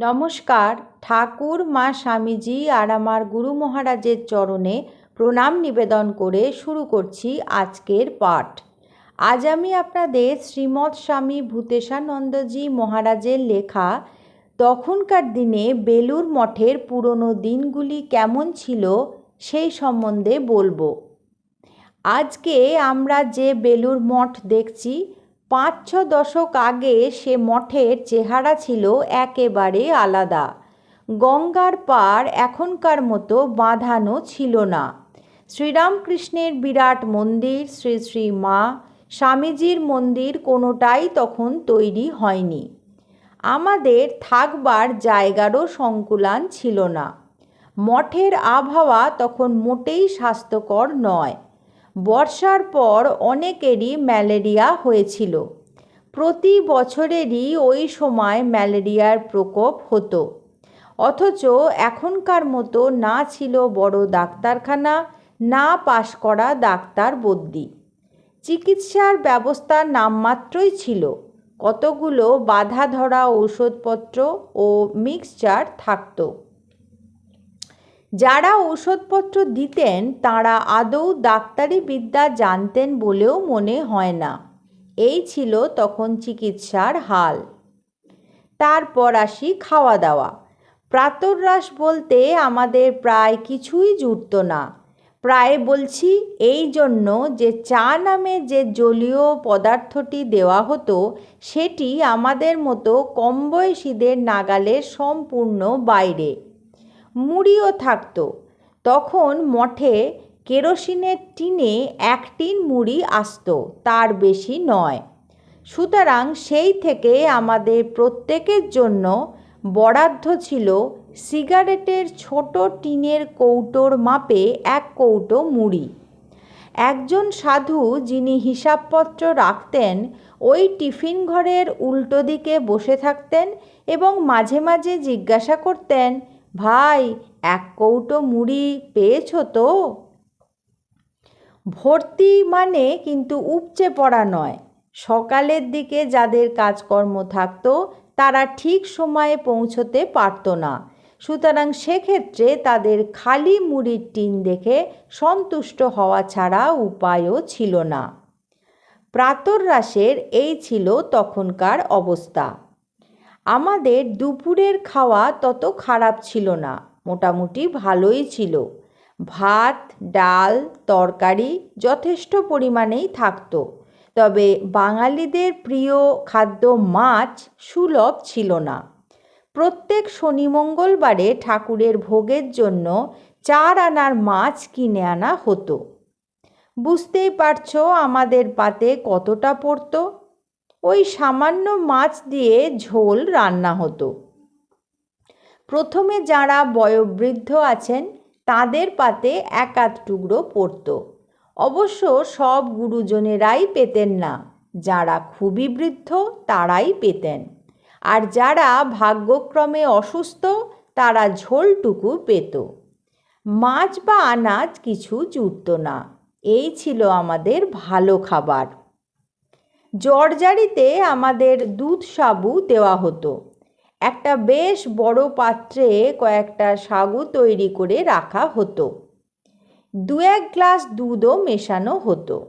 নমস্কার, ঠাকুর, মা স্বামীজি আর আমার গুরু মহারাজের চরণে প্রণাম নিবেদন করে শুরু করছি আজকের পাঠ। আজ আমি আপনাদের শ্রীমৎ স্বামী ভূতেশানন্দজি মহারাজের লেখা, তখনকার দিনে বেলুর মঠের পুরনো দিনগুলি কেমন ছিল সেই সম্বন্ধে বলব। আজকে আমরা যে বেলুর মঠ দেখছি পাঁচ ছ দশক আগে সে মঠের চেহারা ছিল একেবারে আলাদা। গঙ্গার পার এখনকার মতো বাঁধানো ছিল না। শ্রীরামকৃষ্ণের বিরাট মন্দির, শ্রী শ্রী মা স্বামীজির মন্দির কোনোটাই তখন তৈরি হয়নি। আমাদের থাকবার জায়গারও সংকুলান ছিল না। মঠের আবহাওয়া তখন মোটেই স্বাস্থ্যকর নয়। বর্ষার পর অনেকেরই ম্যালেরিয়া হয়েছিল। প্রতি বছরেরই ওই সময় ম্যালেরিয়ার প্রকোপ হতো। অথচ এখনকার মতো না ছিল বড় ডাক্তারখানা, না পাশ করা ডাক্তার বদ্যি চিকিৎসার ব্যবস্থা নামমাত্রই ছিল। কতগুলো বাধা ধরা ঔষধপত্র ও মিক্সচার থাকতো। যারা ওষুধপত্র দিতেন, তারা আদৌ ডাক্তারি বিদ্যা জানতেন বলেও মনে হয় না। এই ছিল তখন চিকিৎসার হাল। তারপর আসি খাওয়া দাওয়া প্রাতরাস বলতে আমাদের প্রায় কিছুই জুটত না। প্রায় বলছি এই জন্য যে চা নামে যে জলীয় পদার্থটি দেওয়া হতো, সেটি আমাদের মতো কম বয়সীদের নাগালের সম্পূর্ণ বাইরে। মুড়িও থাকত। তখন মঠে কেরোসিনের টিনে এক টিন মুড়ি আসতো, তার বেশি নয়। সুতরাং সেই থেকে আমাদের প্রত্যেকের জন্য বরাদ্দ ছিল সিগারেটের ছোট টিনের কৌটোর মাপে এক কৌটো মুড়ি। একজন সাধু যিনি হিসাবপত্র রাখতেন, ওই টিফিন ঘরের উল্টো দিকে বসে থাকতেন এবং মাঝে মাঝে জিজ্ঞাসা করতেন ভাই, এক কৌটো মুড়ি পেয়েছ তো? ভর্তি মানে কিন্তু উপচে পড়া নয়। সকালের দিকে যাদের কাজকর্ম থাকতো, তারা ঠিক সময়ে পৌঁছতে পারত না। সুতরাং সেক্ষেত্রে তাদের খালি মুড়ির টিন দেখে সন্তুষ্ট হওয়া ছাড়া উপায়ও ছিল না। প্রাতরাসের এই ছিল তখনকার অবস্থা। আমাদের দুপুরের খাওয়া তত খারাপ ছিল না, মোটামুটি ভালোই ছিল। ভাত, ডাল, তরকারি যথেষ্ট পরিমাণেই থাকতো। তবে বাঙালিদের প্রিয় খাদ্য মাছ সুলভ ছিল না। প্রত্যেক শনি মঙ্গলবারে ঠাকুরের ভোগের জন্য চার আনার মাছ কিনে আনা হতো। বুঝতেই পারছ আমাদের পাতে কতটা পড়তো। ওই সামান্য মাছ দিয়ে ঝোল রান্না হতো। প্রথমে যারা বয়োবৃদ্ধ আছেন, তাদের পাতে এক আধ টুকরো পড়ত। অবশ্য সব গুরুজনেরাই পেতেন না। যারা খুবই বৃদ্ধ, তারাই পেতেন। আর যারা ভাগ্যক্রমে অসুস্থ, তারা ঝোলটুকু পেত। মাছ বা আনাজ কিছু জুটত না। এই ছিল আমাদের ভালো খাবার। জর্জারিতে আমাদের দুধ সাবু দেওয়া হতো। একটা বেশ বড় পাত্রে কয়েকটা সাগু তৈরি করে রাখা হতো। দু এক গ্লাস দুধও মেশানো হতো।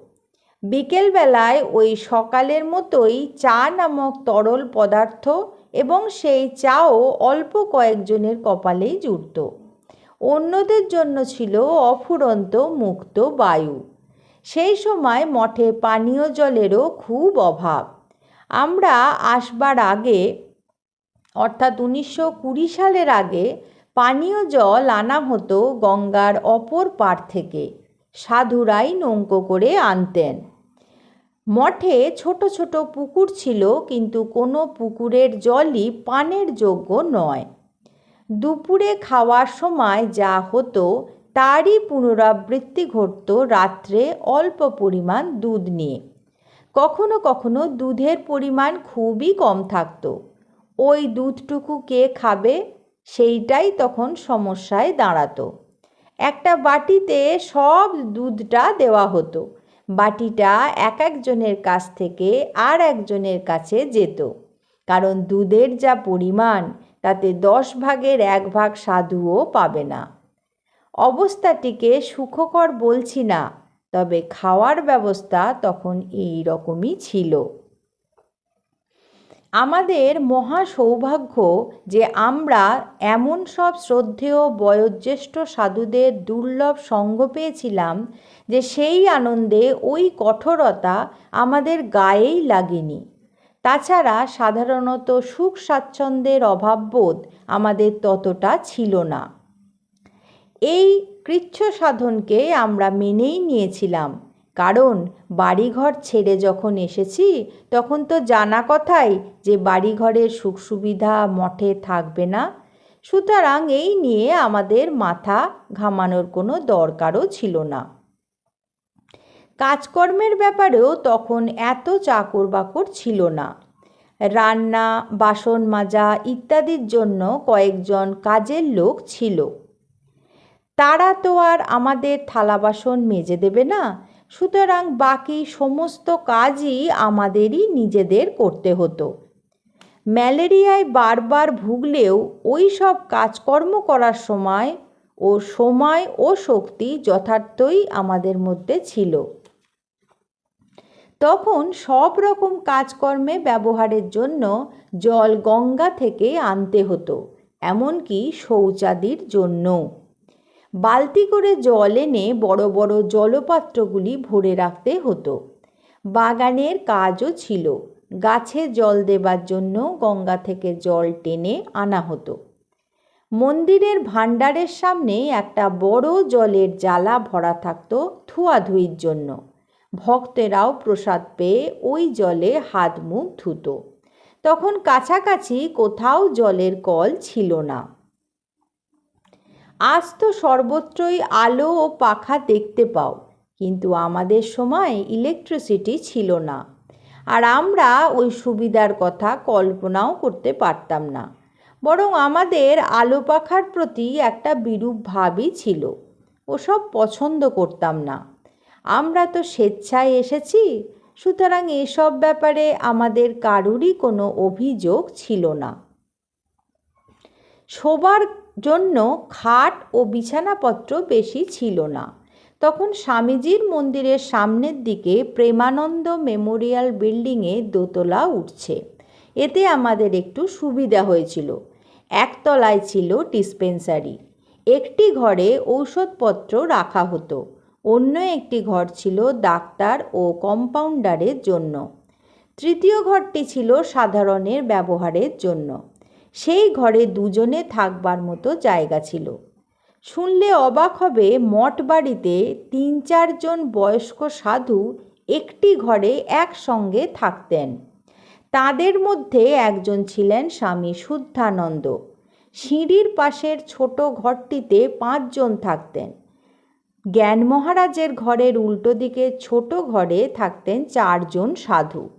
বিকেলবেলায় ওই সকালের মতোই চা নামক তরল পদার্থ এবং সেই চাও অল্প কয়েকজনের কপালেই জুটত অন্যদের জন্য ছিল অফুরন্ত মুক্ত বায়ু। সেই সময় মঠে পানীয় জলেরও খুব অভাব। আমরা আসবার আগে, অর্থাৎ উনিশশো কুড়ি সালের আগে, পানীয় জল আনা হতো গঙ্গার অপর পার থেকে। সাধুরাই নৌকো করে আনতেন। মঠে ছোট ছোট পুকুর ছিল, কিন্তু কোনো পুকুরের জলই পানের যোগ্য নয়। দুপুরে খাওয়ার সময় যা হতো তারই পুনরাবৃত্তি ঘটত রাত্রে অল্প পরিমাণ দুধ নিয়ে। কখনো কখনো দুধের পরিমাণ খুবই কম থাকতো। ওই দুধটুকু কে খাবে সেইটাই তখন সমস্যায় দাঁড়াতো। একটা বাটিতে সব দুধটা দেওয়া হতো। বাটিটা এক একজনের কাছ থেকে আর একজনের কাছে যেত। কারণ দুধের যা পরিমাণ, তাতে দশ ভাগের এক ভাগ সাধুও পাবে না। অবস্থাটিকে সুখকর বলছি না, তবে খাওয়ার ব্যবস্থা তখন এই রকমই ছিল। আমাদের মহা সৌভাগ্য যে আমরা এমন সব শ্রদ্ধেয় বয়োজ্যেষ্ঠ সাধুদের দুর্লভ সঙ্গ পেয়েছিলাম যে সেই আনন্দে ওই কঠোরতা আমাদের গায়েই লাগেনি। তাছাড়া সাধারণত সুখ স্বাচ্ছন্দ্যের অভাববোধ আমাদের ততটা ছিল না। এই কৃচ্ছ সাধনকে আমরা মেনেই নিয়েছিলাম। কারণ বাড়িঘর ছেড়ে যখন এসেছি, তখন তো জানা কথাই যে বাড়িঘরের সুখ সুবিধা মঠে থাকবে না। সুতরাং এই নিয়ে আমাদের মাথা ঘামানোর কোনো দরকারও ছিল না। কাজকর্মের ব্যাপারেও তখন এত চাকর বাকর ছিল না। রান্না, বাসন মাজা ইত্যাদির জন্য কয়েকজন কাজের লোক ছিল। তারা তো আর আমাদের থালা বাসন মেজে দেবে না। সুতরাং বাকি সমস্ত কাজই আমাদেরই নিজেদের করতে হতো। ম্যালেরিয়ায় বারবার ভুগলেও ওই সব কাজকর্ম করার সময় ও সময় ও শক্তি যথার্থই আমাদের মধ্যে ছিল। তখন সব রকম কাজকর্মে ব্যবহারের জন্য জল গঙ্গা থেকে আনতে হতো, এমনকি শৌচাদির জন্যও। বালতি করে জল এনে বড় বড় জলপাত্রগুলি ভরে রাখতে হতো। বাগানের কাজও ছিল। গাছে জল দেবার জন্য গঙ্গা থেকে জল টেনে আনা হতো। মন্দিরের ভাণ্ডারের সামনে একটা বড় জলের জ্বালা ভরা থাকতো ধুয়াধুয়ির জন্য। ভক্তেরাও প্রসাদ পেয়ে ওই জলে হাত মুখ ধুতো। তখন কাছাকাছি কোথাও জলের কল ছিল না। আজ তো সর্বত্রই আলো ও পাখা দেখতে পাও, কিন্তু আমাদের সময় ইলেকট্রিসিটি ছিল না। আর আমরা ওই সুবিধার কথা কল্পনাও করতে পারতাম না। বরং আমাদের আলো পাখার প্রতি একটা বিরূপ ভাবই ছিল, ওসব পছন্দ করতাম না। আমরা তো স্বেচ্ছায় এসেছি, সুতরাং এসব ব্যাপারে আমাদের কারুরই কোনো অভিযোগ ছিল না। শোবার জন্য খাট ও বিছানাপত্র বেশি ছিল না। তখন স্বামীজির মন্দিরের সামনের দিকে প্রেমানন্দ মেমোরিয়াল বিল্ডিংয়ে দোতলা উঠছে। এতে আমাদের একটু সুবিধা হয়েছিল। একতলায় ছিল ডিসপেন্সারি। একটি ঘরে ঔষধপত্র রাখা হতো। অন্য একটি ঘর ছিল ডাক্তার ও কম্পাউন্ডারের জন্য। তৃতীয় ঘরটি ছিল সাধারণের ব্যবহারের জন্য। সেই ঘরে দুজনে থাকবার মতো জায়গা ছিল। শুনলে অবাক হবে, মঠ বাড়িতে তিন চারজন বয়স্ক সাধু একটি ঘরে একসঙ্গে থাকতেন। তাদের মধ্যে একজন ছিলেন স্বামী শুদ্ধানন্দ। সিঁড়ির পাশের ছোট ঘরটিতে পাঁচজন থাকতেন। জ্ঞান মহারাজের ঘরের উল্টো দিকে ছোট ঘরে থাকতেন চারজন সাধু।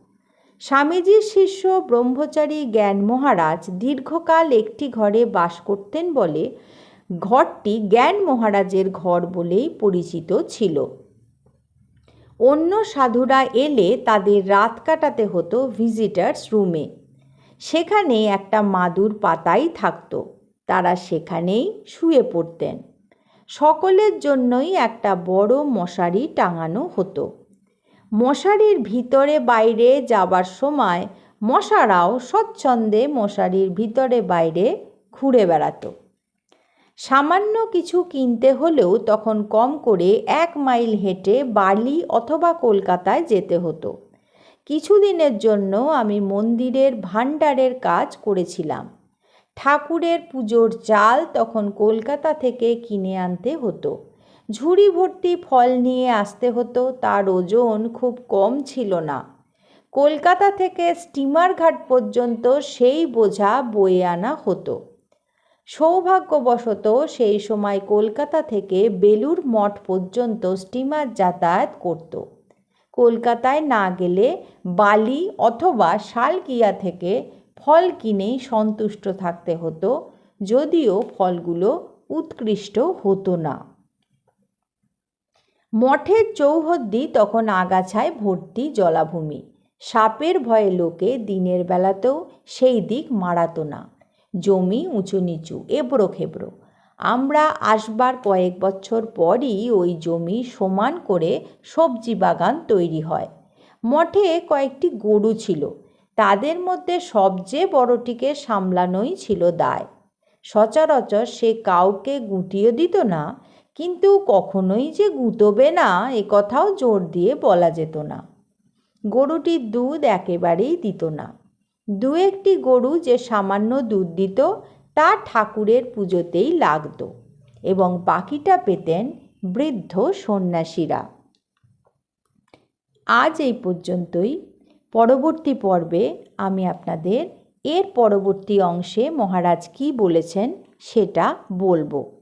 স্বামীজির শিষ্য ব্রহ্মচারী জ্ঞান মহারাজ দীর্ঘকাল একটি ঘরে বাস করতেন বলে ঘরটি জ্ঞান মহারাজের ঘর বলেই পরিচিত ছিল। অন্য সাধুরা এলে তাদের রাত কাটাতে হতো ভিজিটার্স রুমে সেখানে একটা মাদুর পাতাই থাকতো। তারা সেখানেই শুয়ে পড়তেন। সকলের জন্যই একটা বড় মশারি টাঙানো হতো। মশারির ভিতরে বাইরে যাবার সময় মশারাও স্বচ্ছন্দে মশারির ভিতরে বাইরে ঘুরে বেড়াতো। সামান্য কিছু কিনতে হলেও তখন কম করে এক মাইল হেঁটে বালি অথবা কলকাতায় যেতে হতো। কিছুদিনের জন্য আমি মন্দিরের ভাণ্ডারের কাজ করেছিলাম। ঠাকুরের পুজোর চাল তখন কলকাতা থেকে কিনে আনতে হতো। ঝুড়ি ভর্তি ফল নিয়ে আসতে হতো, তার ওজন খুব কম ছিল না। কলকাতা থেকে স্টিমার ঘাট পর্যন্ত সেই বোঝা বয়ে আনা হতো। সৌভাগ্যবশত সেই সময় কলকাতা থেকে বেলুর মঠ পর্যন্ত স্টিমার যাতায়াত করত। কলকাতায় না গেলে বালি অথবা শালকিয়া থেকে ফল কিনেই সন্তুষ্ট থাকতে হতো, যদিও ফলগুলো উৎকৃষ্ট হতো না। মঠের চৌহদ্দি তখন আগাছায় ভর্তি জলাভূমি। সাপের ভয়ে লোকে দিনের বেলাতেও সেই দিক মারাতো না। জমি উঁচু নিচু এবড়ো খেবড়ো আমরা আসবার কয়েক বছর পরই ওই জমি সমান করে সবজি বাগান তৈরি হয়। মঠে কয়েকটি গরু ছিল। তাদের মধ্যে সবচেয়ে বড়টিকে সামলানোই ছিল দায়। সচরাচর সে কাউকে গুঁতিয়ে দিত না কিন্তু কখনোই যে গুঁতবে না, এ কথাও জোর দিয়ে বলা যেত না। গরুটির দুধ একেবারেই দিত না। দু একটি গরু যে সামান্য দুধ দিত, তা ঠাকুরের পুজোতেই লাগতো এবং বাকিটা পেতেন বৃদ্ধ সন্ন্যাসীরা। আজ এই পর্যন্তই। পরবর্তী পর্বে আমি আপনাদের এর পরবর্তী অংশে মহারাজ কি বলেছেন সেটা বলব।